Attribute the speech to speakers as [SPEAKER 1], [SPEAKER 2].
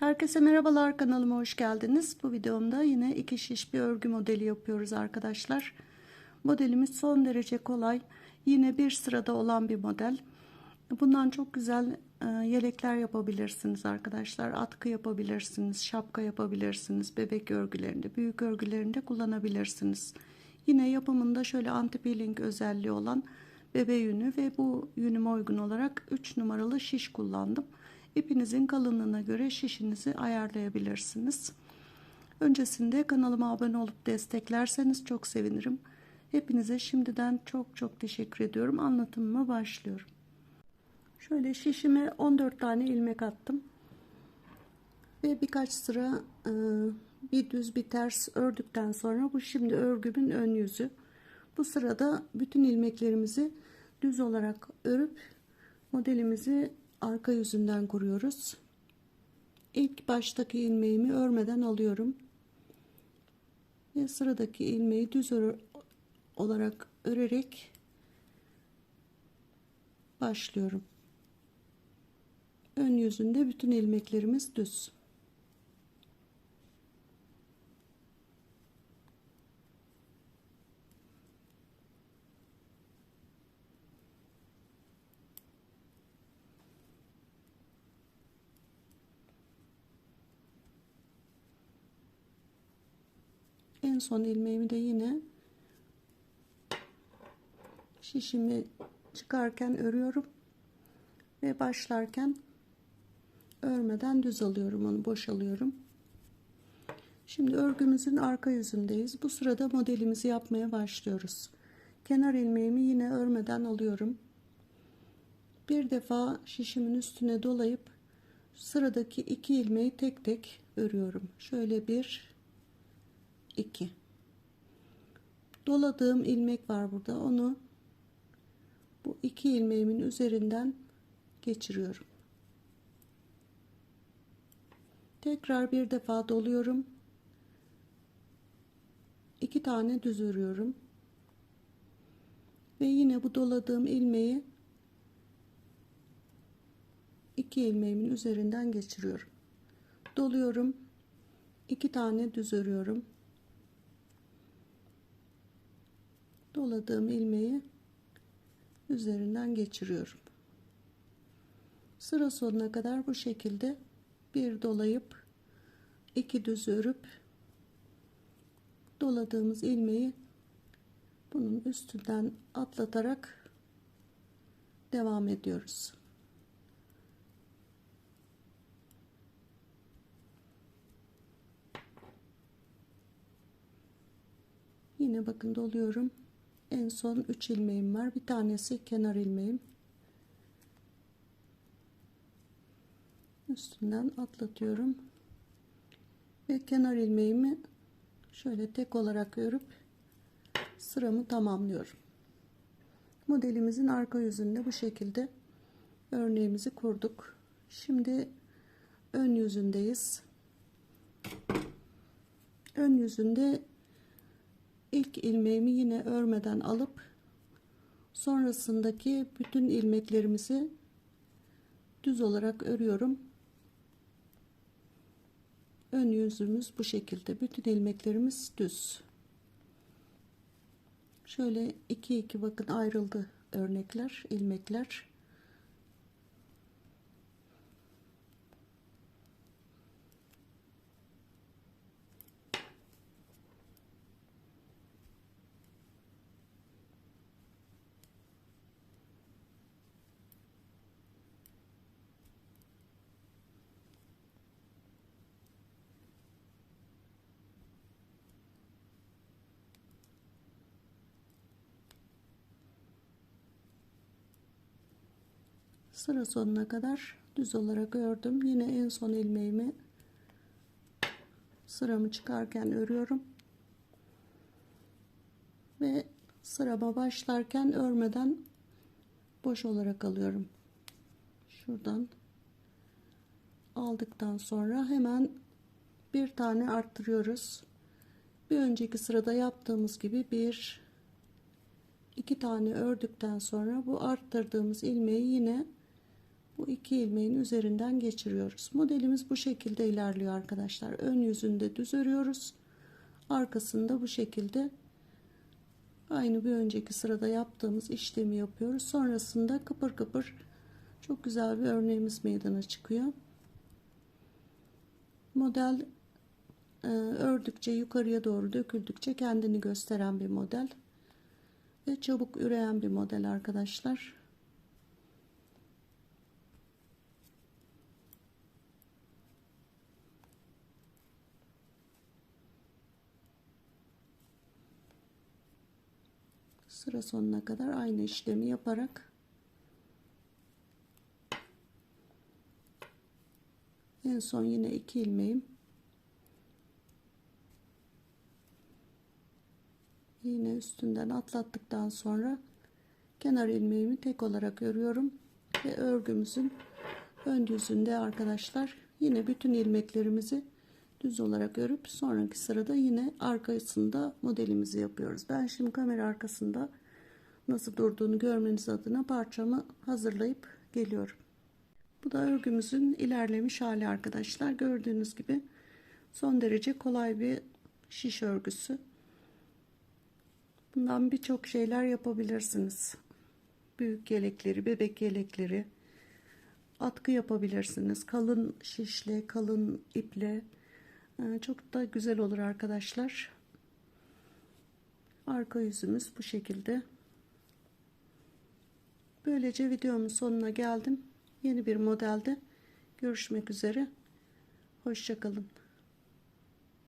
[SPEAKER 1] Herkese merhabalar kanalıma hoş geldiniz. Bu videomda yine iki şiş bir örgü modeli yapıyoruz arkadaşlar. Modelimiz son derece kolay. Yine bir sırada olan bir model. Bundan çok güzel e, yelekler yapabilirsiniz arkadaşlar. Atkı yapabilirsiniz, şapka yapabilirsiniz. Bebek örgülerinde, büyük örgülerinde kullanabilirsiniz. Yine yapımında şöyle anti peeling özelliği olan bebe yünü ve bu yünüme uygun olarak 3 numaralı şiş kullandım. İpinizin kalınlığına göre şişinizi ayarlayabilirsiniz. Öncesinde kanalıma abone olup desteklerseniz çok sevinirim. Hepinize şimdiden çok çok teşekkür ediyorum. Anlatımıma başlıyorum. Şöyle şişime 14 tane ilmek attım. Ve birkaç sıra e, bir düz bir ters ördükten sonra bu şimdi örgümün ön yüzü. Bu sırada bütün ilmeklerimizi düz olarak örüp modelimizi arka yüzünden kuruyoruz. İlk baştaki ilmeğimi örmeden alıyorum. Ve sıradaki ilmeği düz olarak örerek başlıyorum. Ön yüzünde bütün ilmeklerimiz düz. En son ilmeğimi de yine şişimi çıkarken örüyorum ve başlarken örmeden düz alıyorum onu boşalıyorum. Şimdi örgümüzün arka yüzündeyiz. Bu sırada modelimizi yapmaya başlıyoruz. Kenar ilmeğimi yine örmeden alıyorum. Bir defa şişimin üstüne dolayıp sıradaki iki ilmeği tek tek örüyorum. Şöyle bir 2 doladığım ilmek var burada. Onu bu iki ilmeğimin üzerinden geçiriyorum. Tekrar bir defa doluyorum. İki tane düz örüyorum. Ve yine bu doladığım ilmeği iki ilmeğimin üzerinden geçiriyorum. Doluyorum. İki tane düz örüyorum doladığım ilmeği üzerinden geçiriyorum. Sıra sonuna kadar bu şekilde bir dolayıp iki düz örüp doladığımız ilmeği bunun üstünden atlatarak devam ediyoruz. Yine bakın doluyorum en son 3 ilmeğim var. Bir tanesi kenar ilmeğim. Üstünden atlatıyorum. Ve kenar ilmeğimi şöyle tek olarak örüp sıramı tamamlıyorum. Modelimizin arka yüzünde bu şekilde örneğimizi kurduk. Şimdi ön yüzündeyiz. Ön yüzünde ilk ilmeğimi yine örmeden alıp sonrasındaki bütün ilmeklerimizi düz olarak örüyorum. Ön yüzümüz bu şekilde. Bütün ilmeklerimiz düz. Şöyle iki iki bakın ayrıldı örnekler, ilmekler. Sıra sonuna kadar düz olarak ördüm. Yine en son ilmeğimi sıramı çıkarken örüyorum. Ve sırama başlarken örmeden boş olarak alıyorum. Şuradan aldıktan sonra hemen bir tane arttırıyoruz. Bir önceki sırada yaptığımız gibi bir iki tane ördükten sonra bu arttırdığımız ilmeği yine bu iki ilmeğin üzerinden geçiriyoruz. Modelimiz bu şekilde ilerliyor arkadaşlar. Ön yüzünde düz örüyoruz. Arkasında bu şekilde aynı bir önceki sırada yaptığımız işlemi yapıyoruz. Sonrasında kıpır kıpır çok güzel bir örneğimiz meydana çıkıyor. Model e, ördükçe yukarıya doğru döküldükçe kendini gösteren bir model ve çabuk üreyen bir model arkadaşlar. Sıra sonuna kadar aynı işlemi yaparak en son yine iki ilmeğim yine üstünden atlattıktan sonra kenar ilmeğimi tek olarak örüyorum ve örgümüzün ön yüzünde arkadaşlar yine bütün ilmeklerimizi düz olarak örüp sonraki sırada yine arkasında modelimizi yapıyoruz. Ben şimdi kamera arkasında nasıl durduğunu görmeniz adına parçamı hazırlayıp geliyorum. Bu da örgümüzün ilerlemiş hali arkadaşlar. Gördüğünüz gibi son derece kolay bir şiş örgüsü. Bundan birçok şeyler yapabilirsiniz. Büyük yelekleri, bebek yelekleri, atkı yapabilirsiniz. Kalın şişle, kalın iple çok da güzel olur arkadaşlar. Arka yüzümüz bu şekilde. Böylece videomun sonuna geldim. Yeni bir modelde görüşmek üzere. Hoşçakalın.